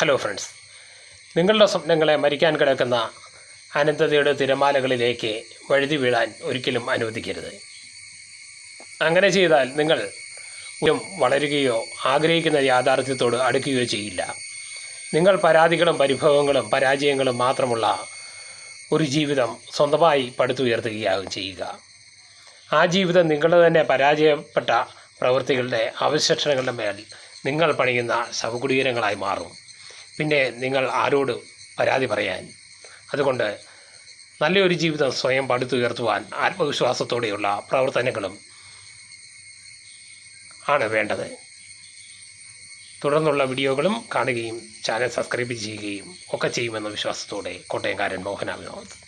Hello friends നിങ്ങളുടെ സ്വപ്നങ്ങളെ മരിക്കാൻ കിടക്കുന്ന അനന്തതയുടെ തിരമാലകളിലേക്ക് വഴുതി വീഴാൻ ഒരിക്കലും അനുവദിക്കരുത്. അങ്ങനെ ചെയ്താൽ നിങ്ങൾ വളരുകയോ ആഗ്രഹിക്കുന്ന യാഥാർത്ഥ്യത്തോട് അടുക്കുകയോ ചെയ്യില്ല. നിങ്ങൾ പരാതികളും പരിഭവങ്ങളും പരാജയങ്ങളും മാത്രമുള്ള ഒരു ജീവിതം സ്വന്തമായി പടുത്തുയർത്തുകയാകും ചെയ്യുക. ആ ജീവിതം നിങ്ങളുടെ തന്നെ പരാജയപ്പെട്ട പ്രവൃത്തികളുടെ അവശേഷണങ്ങളുടെ മേൽ നിങ്ങൾ പണിയുന്ന ശവകുടീരങ്ങളായി മാറും. പിന്നെ നിങ്ങൾ ആരോട് പരാതി പറയാൻ? അതുകൊണ്ട് നല്ലൊരു ജീവിതം സ്വയം പടുത്തുയർത്തുവാൻ ആത്മവിശ്വാസത്തോടെയുള്ള പ്രവർത്തനങ്ങളും ആണ് വേണ്ടത്. തുടർന്നുള്ള വീഡിയോകളും കാണുകയും ചാനൽ സബ്സ്ക്രൈബ് ചെയ്യുകയും ഒക്കെ ചെയ്യുമെന്ന വിശ്വാസത്തോടെ കോട്ടയംകാരൻ മോഹനാ വിനോദ്